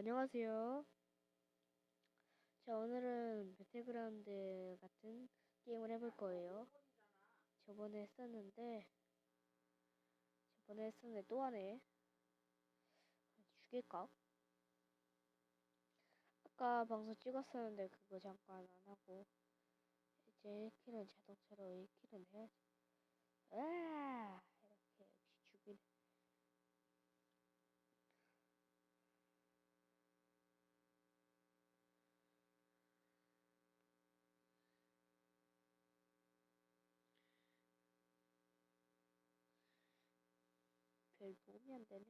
안녕하세요. 자, 오늘은 배틀그라운드 같은 게임을 해볼 거예요. 저번에 했었는데, 저번에 했었는데 또 하네. 죽일까? 아까 방송 찍었었는데 그거 잠깐 안 하고, 이제 1킬은 자동차로 1킬은 해야지. 아, 이렇게 역시 죽이네. 별 도움이 안 되네.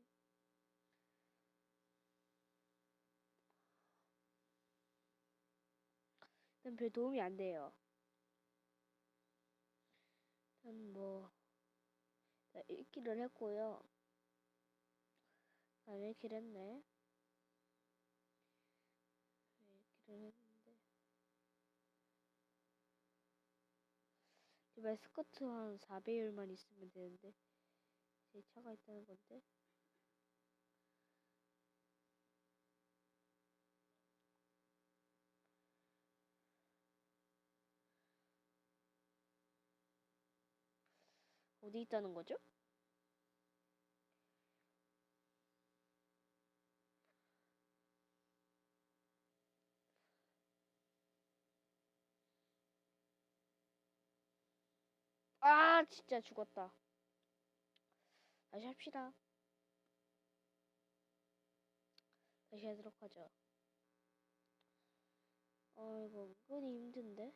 일단 별 도움이 안 돼요. 일단 뭐, 1킬을 했고요. 아, 1킬 했네. 1킬을 했는데. 제발 스커트 한 4배율만 있으면 되는데. 제 차가 있다는 건데. 어디 있다는 거죠? 아, 진짜 죽었다. 다시 합시다. 다시 하도록 하죠. 어, 이거 은근히 힘든데?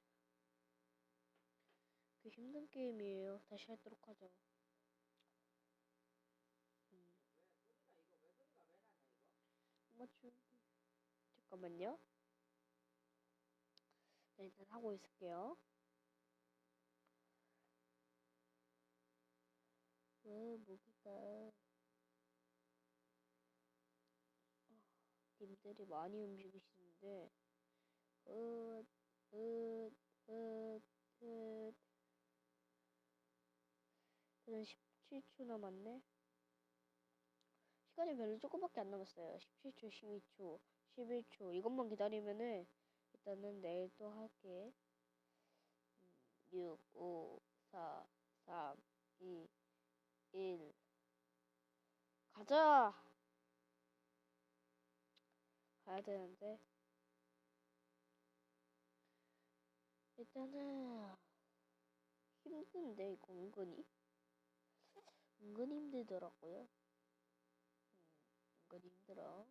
그 힘든 게임이에요. 다시 하도록 하죠. 음. 맞춤. 잠깐만요. 네, 일단 하고 있을게요. 왜 모기가 어, 님들이 많이 움직이시는데 으, 으, 으, 으. 저는 17초 남았네. 시간이 별로 조금밖에 안 남았어요. 17초, 12초, 11초. 이것만 기다리면은 일단은 내일 또 할게. 음, 6, 5, 4, 3, 2, 1. 가자! 가야 되는데. 일단은 힘든데 이거 은근히 은근히 힘들더라고요. 음, 은근히 힘들어.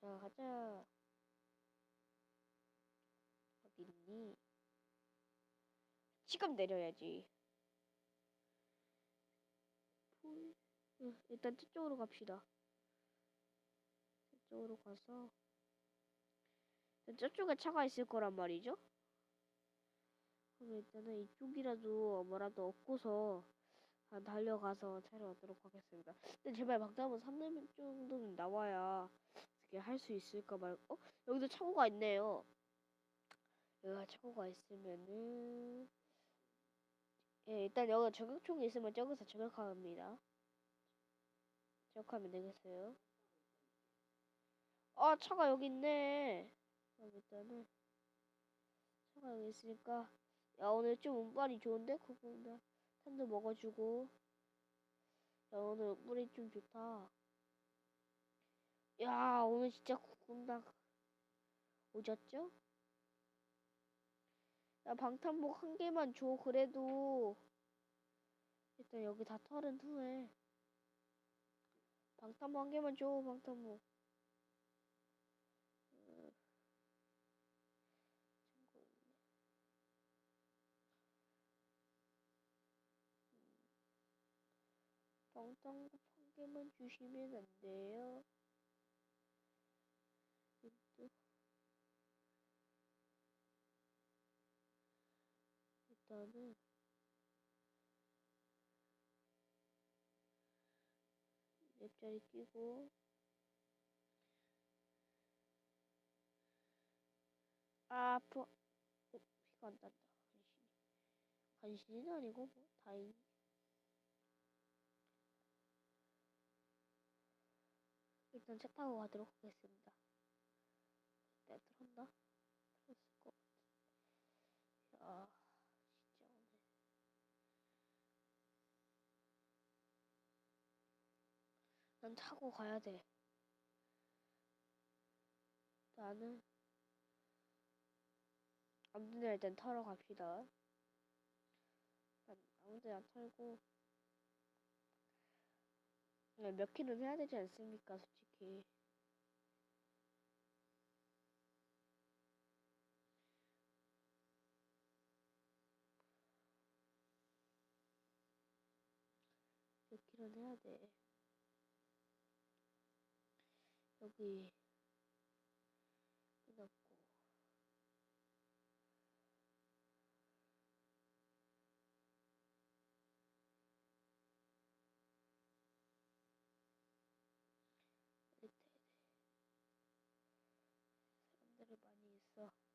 자 가자. 어디 있니? 지금 내려야지. 볼- 응, 일단 저쪽으로 갑시다. 저쪽으로 가서 저쪽에 차가 있을 거란 말이죠. 그럼 일단은 이쪽이라도 뭐라도 얻고서 아, 달려가서 차를 얻도록 하겠습니다. 근데 제발 박다은 3레벨 정도는 나와야 어떻게 할 수 있을까 말. 어 여기도 차고가 있네요. 여기가 차고가 있으면은 예 일단 여기 저격총이 있으면 저기서 저격합니다. 저격하면 되겠어요. 아 차가 여기 있네. 그럼 일단은 차가 여기 있으니까 야 오늘 좀 운빨이 좋은데 그거나 탄도 먹어주고 야 오늘 운빨이 좀 좋다 야 오늘 진짜 구군다 오졌죠? 야 방탄복 한 개만 줘 그래도 일단 여기 다 털은 후에 방탄복 한 개만 줘 방탄복. 방탄복 한 개만 주시면 안 돼요? 또 일단은 옆자리 끼고 아 아파 어, 피가 안 난다 간신히 간신히는 아니고 뭐 다행히 일단 차 타고 가도록 하겠습니다. 내가 들었나? 들었을 것 같은데. 야, 진짜 오늘. 난 타고 가야 돼. 나는 아무 데나 일단 타러 갑시다. 일단 아무 데나 털고 네, 몇 킬로는 해야 되지 않습니까, 솔직히. 몇 킬로는 해야 돼. 여기 끊었고 밑에 사람들이 많이 있어.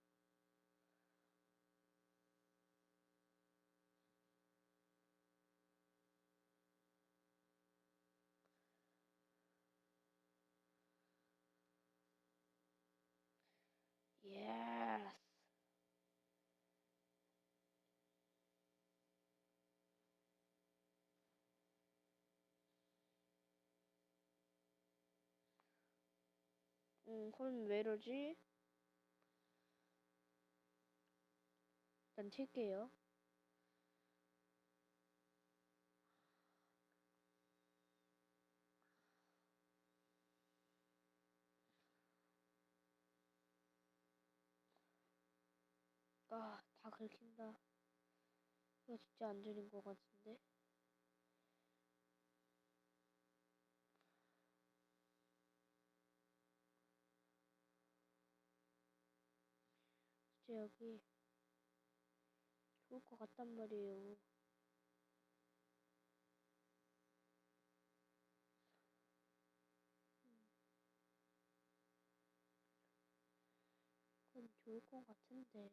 예스. 음, 그럼 왜 이러지? 일단 튈게요. 아, 다 긁힌다. 이거 진짜 안 들린 것 같은데? 진짜 여기 좋을 것 같단 말이에요. 음. 그건 좋을 것 같은데.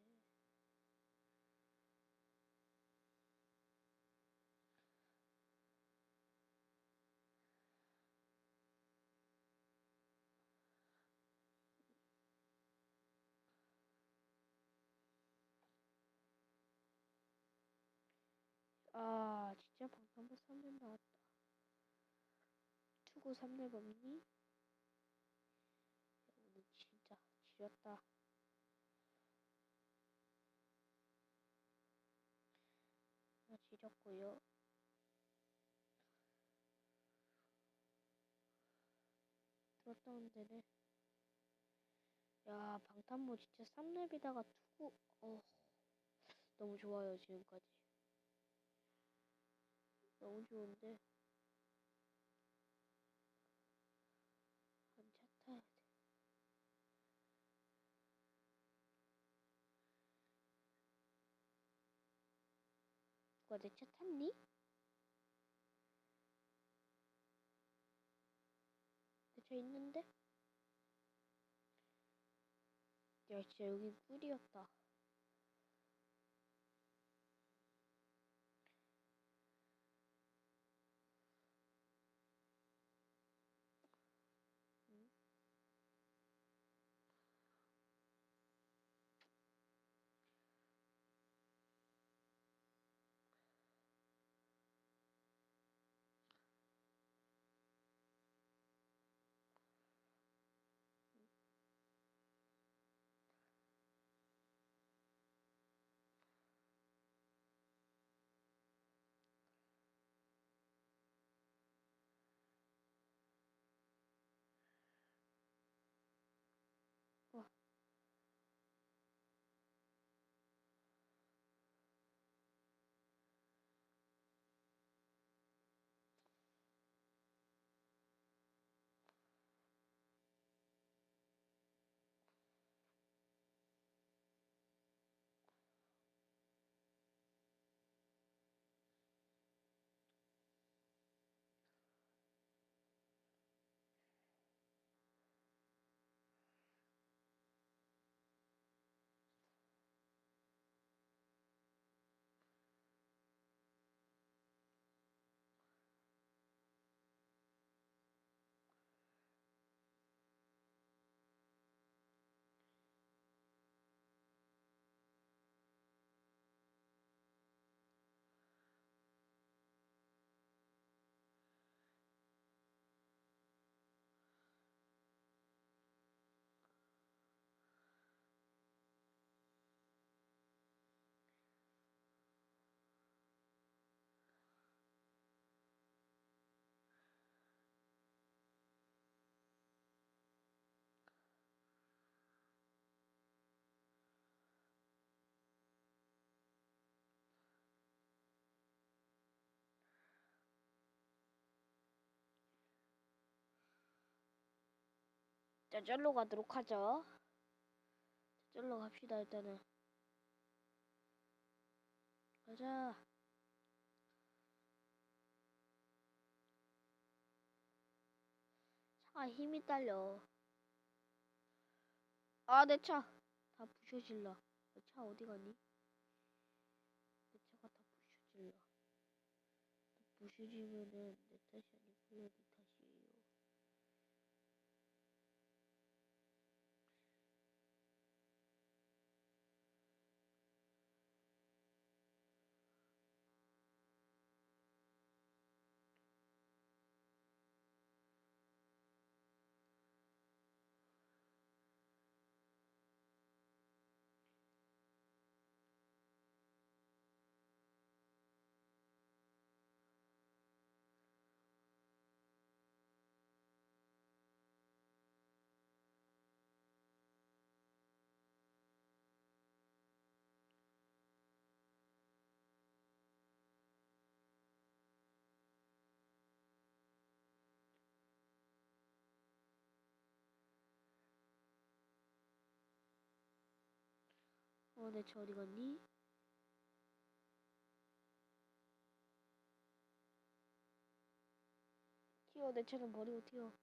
아, 진짜 방탄부 3렙 나왔다. 투구 3렙 없니? 야, 오늘 진짜 지렸다. 아, 지렸고요. 들었던 데네. 야, 방탄부 진짜 3렙에다가 투구, 어, 너무 좋아요, 지금까지. 너무 좋은데. 한차 타야 돼. 누가 내 차 탔니? 내 차 있는데? 야, 진짜 여기 꿀이었다. 자, 절로 가도록 하죠. 절로 갑시다, 일단은. 가자. 차가 힘이 딸려. 아, 내 차. 다 부셔질라. 내 차 어디 갔니? 내 차가 다 부셔질라. 부셔지면은 내 탓이 아니고요, 네 탓이에요. 어, 내차 어디 갔니? 튀어, 내 차는 버리고 튀어.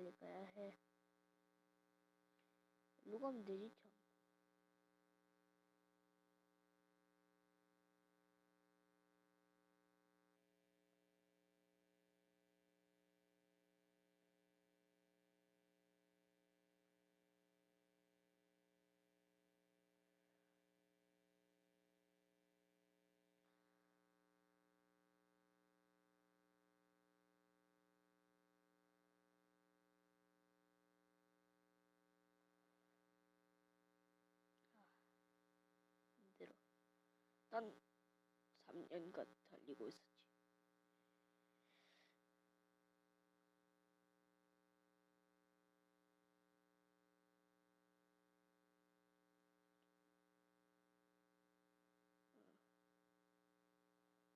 빨리 가야 해. 가면 되 난 3년간 달리고 있었지.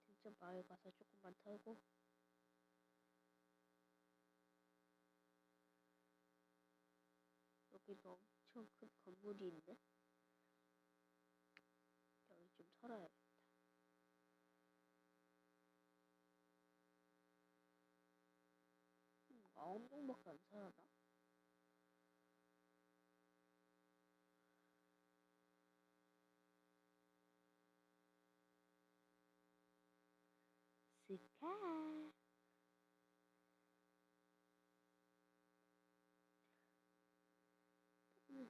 진짜 마을 가서 조금만 털고 여기도 엄청 큰 건물이 있네. 여기 좀 털어야겠다. 음, 아홉 명밖에 안 살아나? 스카. 음.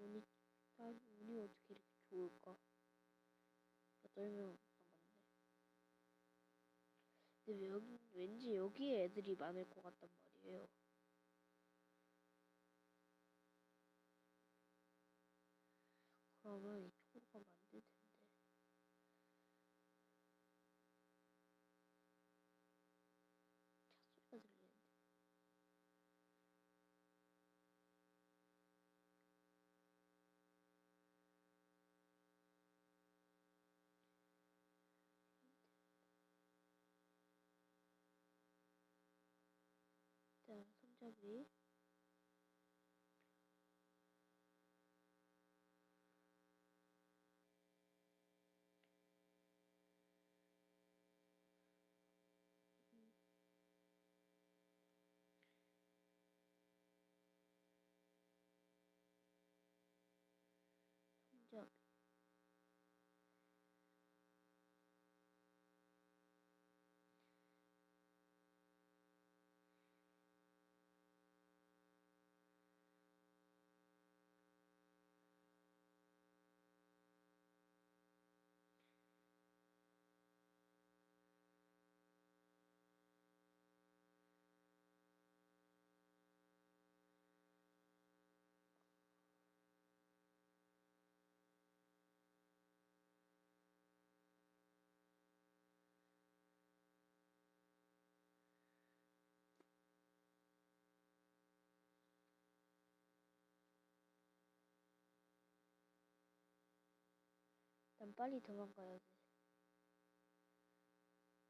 운이 난 운이 어떻게 이렇게 좋을까? 여덟 명 남았네. 근데 왜 여기 왠지 여기에 애들이 많을 것 같단 말이에요. 그러면 burayı. 난 빨리 도망가야 돼.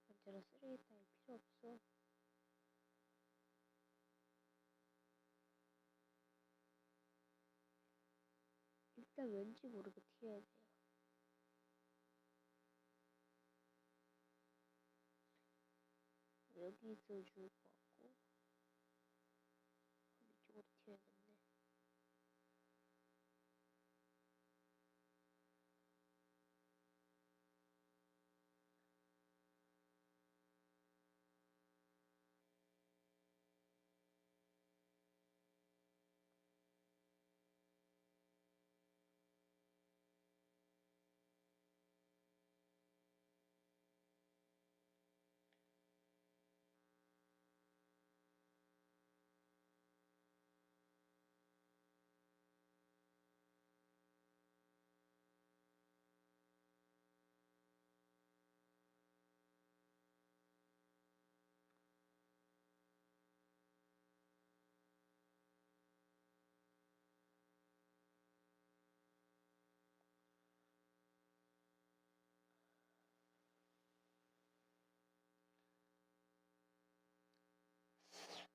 언제나 쓰레기 따위 필요 없어. 일단 왠지 모르게 튀어야 돼요. 여기 있어 죽을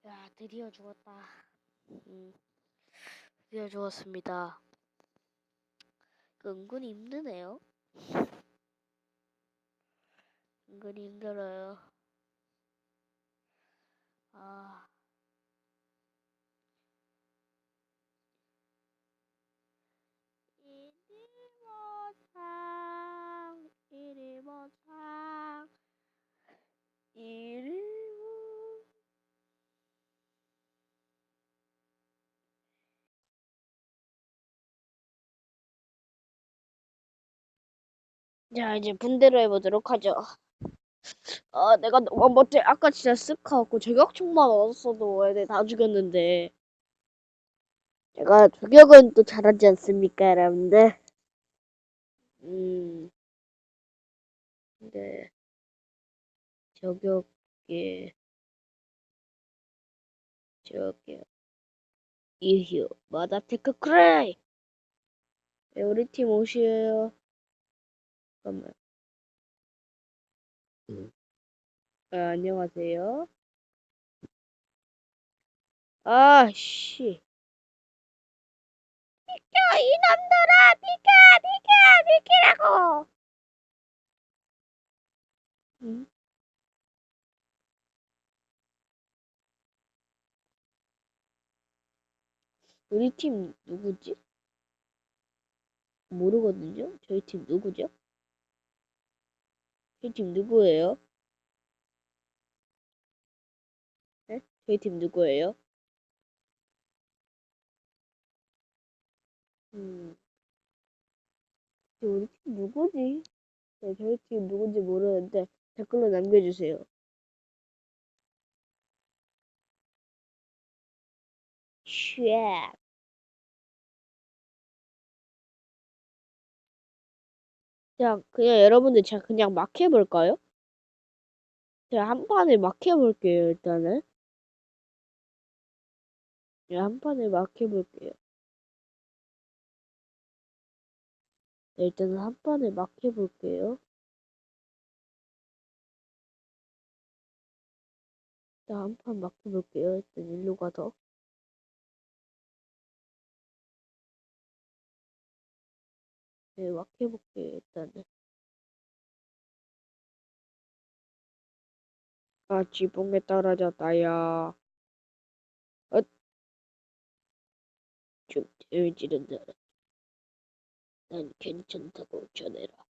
야, 드디어 죽었다. 음, 드디어 죽었습니다. 그 은근히 힘드네요. 은근히 힘들어요. 아. 이리모상, 이리모상, 이리모. 자, 이제 분대로 해보도록 하죠. 아, 내가 너무 멋지. 아까 진짜 쓱 하고 저격총만 얻었어도 애들 다 죽였는데. 제가 저격은 또 잘하지 않습니까, 여러분들? 음, 네. 저격에, 저격, 이휴, 마다테크 크레이! 네, 우리 팀 옷이에요. 잠깐만. 아, 안녕하세요. 아, 씨. 비켜, 이놈들아! 비켜, 비켜, 비키라고! 응? 우리 팀 누구지? 모르거든요? 저희 팀 누구죠? 저희 팀 누구예요? 네? 저희 팀 누구예요? 음. 우리 팀 누구지? 네, 저희 팀 누군지 모르는데 댓글로 남겨주세요. 쉣. 그냥, 그냥 여러분들 제가 그냥 막 해볼까요? 제가 한 판에 막 해볼게요, 일단은. 네, 한 판에 막 해볼게요. 네, 일단은 한 판에 막 해볼게요. 일단 한판 맡겨볼게요. 일단 일로 가서. 네, 맡겨볼게요. 일단은. 아, 지붕에 떨어졌다 야. 어? 좀 재울지른다. 난 괜찮다고 전해라.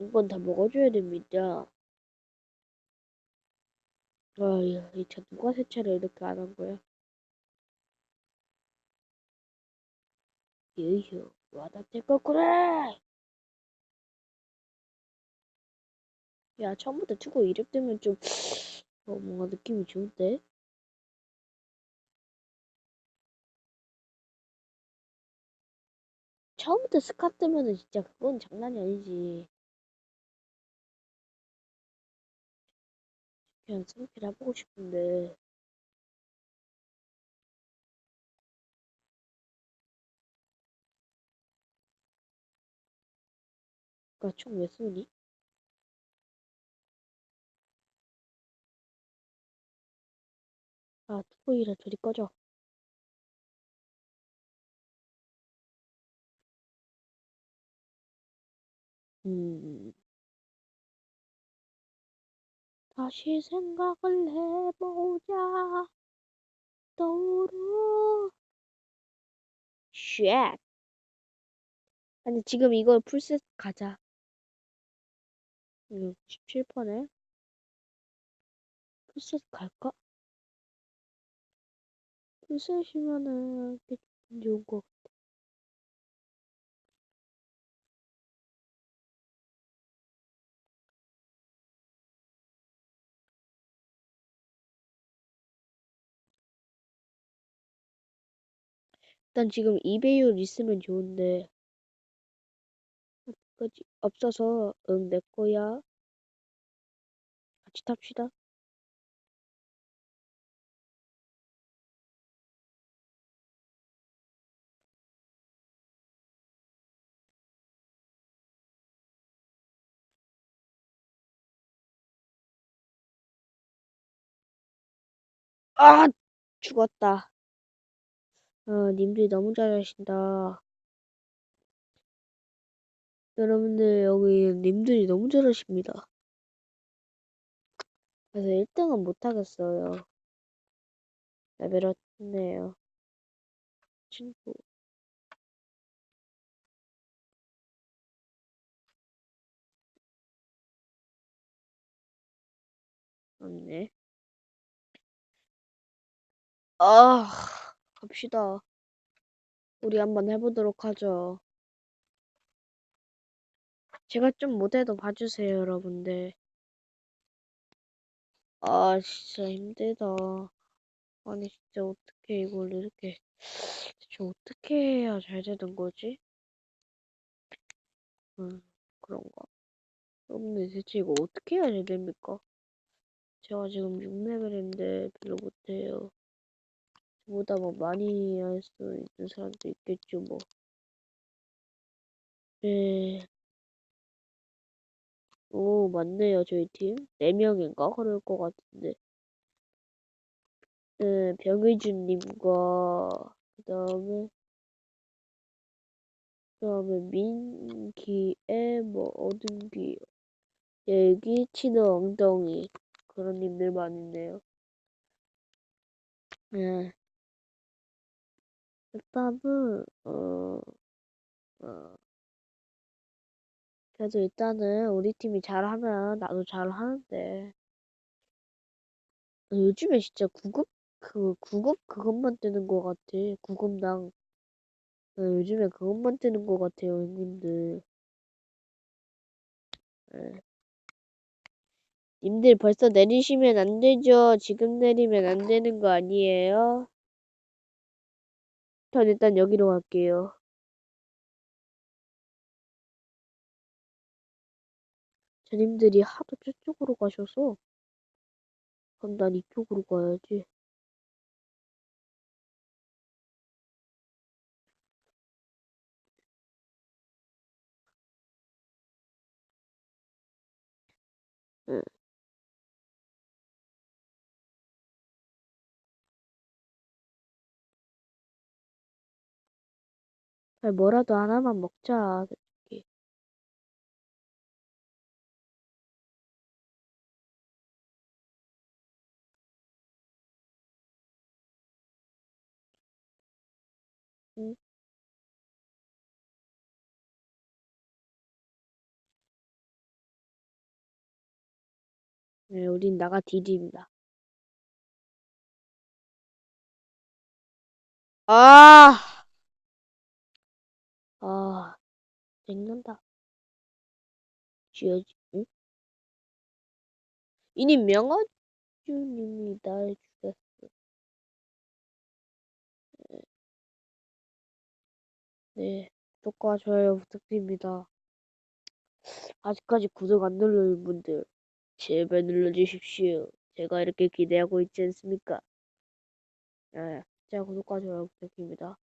이건 다 먹어줘야 됩니다. 아유, 이차 누가 세차를 이렇게 안 한 거야? 유휴, 와닿을 거구나! 야, 처음부터 투고 이름 뜨면 좀, 어, 뭔가 느낌이 좋은데? 처음부터 스카 뜨면은 진짜 그건 장난이 아니지. 그냥 스킬 해보고 싶은데. 그니까 총왜 쏘니? 아, 투보이라 둘이 꺼져. 음. 다시 생각을 해보자. 떠오르. 쉣. 아니, 지금 이걸 풀셋 가자. 이거 17%네. 풀셋 갈까? 풀셋이면은 꽤 좋은 거 같아. 일단 지금 2배율 있으면 좋은데 아직까지 없어서 응 내 거야. 같이 탑시다. 아 죽었다. 아 님들이 너무 잘하신다 여러분들 여기 님들이 너무 잘하십니다. 그래서 1등은 못하겠어요. 레벨업 했네요. 친구. 없네. 아 갑시다. 우리 한번 해보도록 하죠 제가 좀 못해도 봐주세요 여러분들 아 진짜 힘들다 아니 진짜 어떻게 이걸 이렇게 대체 어떻게 해야 잘 되는 거지? 음 그런가 여러분들 대체 이거 어떻게 해야 잘 됩니까? 제가 지금 6레벨인데 별로 못해요 저보다 뭐 많이 할 수 있는 사람도 있겠죠 뭐 네. 오 맞네요 저희 팀 4명인가? 그럴 것 같은데 네, 병의준님과 그 다음에 그 다음에 민기의 뭐 어둠기 여기 치는 엉덩이 그런 님들 많은데요. 네. 일단은 어, 어 그래도 일단은 우리 팀이 잘하면 나도 잘하는데. 어, 요즘에 진짜 구급? 그 구급? 그것만 뜨는 것 같아. 구급당. 어, 요즘에 그것만 뜨는 것 같아요 형님들. 네. 님들 벌써 내리시면 안 되죠? 지금 내리면 안 되는 거 아니에요? 전 일단 여기로 갈게요 주님들이 하도 저쪽으로 가셔서 그럼 난 이쪽으로 가야지 응. 뭐라도 하나만 먹자. 응? 네, 우린 나가 디디입니다. 아, 아, 쟁난다. 쥐어지, 응? 이니 명아주님이 날 네, 구독과 좋아요 부탁드립니다. 아직까지 구독 안 누르는 분들, 제발 눌러주십시오. 제가 이렇게 기대하고 있지 않습니까? 네, 진짜 구독과 좋아요 부탁드립니다.